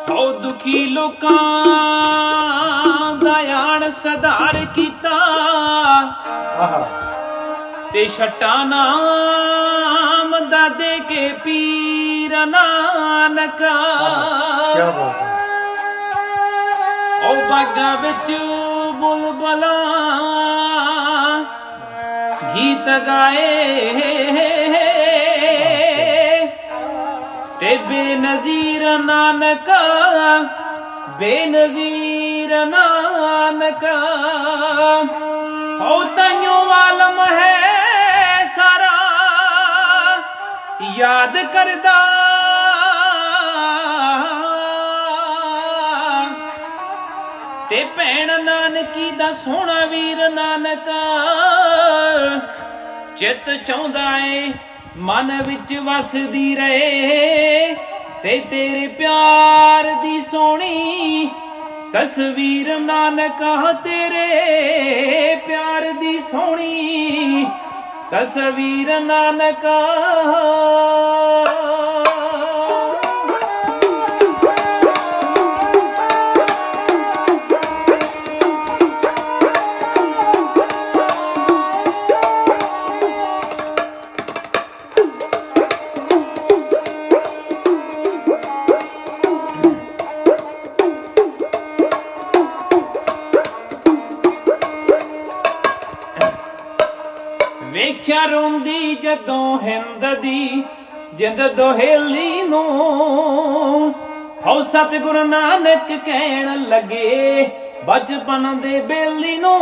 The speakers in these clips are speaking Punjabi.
ਹਉ ਦੁਖੀ ਲੋਕਾਂ ਦਾ ਆਣ ਸਦਾਰ ਕੀਤਾ। ਆਹਾ। ਤੇ ਛਟਾ ਨਾਮ ਦਾ ਦੇ ਕੇ ਪੀਰ ਨਾਨਕਾ। ਕੀ ਬਾਤ ਹੈ। ਉਹ ਬਾਗਾ ਵਿੱਚ ਬੁਲਬੁਲਾਂ ਗੀਤ ਗਾਏ। ਬੇਨਜ਼ੀਰ ਨਾਨਕਾ ਬੇਨਜ਼ੀਰ ਨਾਨਕਾ। ਹੋ ਤੈਨੂੰ ਆਲਮ ਹੈ ਸਾਰਾ, ਯਾਦ ਕਰਦਾ। ਤੇ ਭੈਣ ਨਾਨਕੀ ਦਾ ਸੋਹਣਾ ਵੀਰ ਨਾਨਕਾ ਚਿੱਤ ਚਾਹੁੰਦਾ ਏ, ਮਨ ਵਿੱਚ ਵਸਦੀ ਰਹੇ। ਤੇ ਤੇਰੇ ਪਿਆਰ ਦੀ ਸੋਹਣੀ ਤਸਵੀਰ ਨਾਨਕਾ ਤੇਰੇ ਪਿਆਰ ਦੀ ਸੋਹਣੀ ਤਸਵੀਰ ਨਾਨਕਾ। ਵੇਖਿਆ ਰੋਂਦੀ ਜਦੋਂ ਹਿੰਦ ਦੀ, ਜਿੰਦ ਦੋਹੇਲੀ ਨੂੰ। ਹਉ ਸਤਿਗੁਰ ਨਾਨਕ ਕਹਿਣ ਲੱਗੇ, ਬਚਪਨ ਦੇ ਬੇਲੀ ਨੂੰ।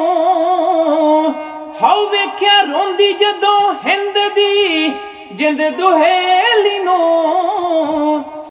ਹਉ ਵੇਖਿਆ ਰੋਂਦੀ ਜਦੋਂ ਹਿੰਦ ਦੀ, ਜਿੰਦ ਦੋਹੇਲੀ ਨੂੰ।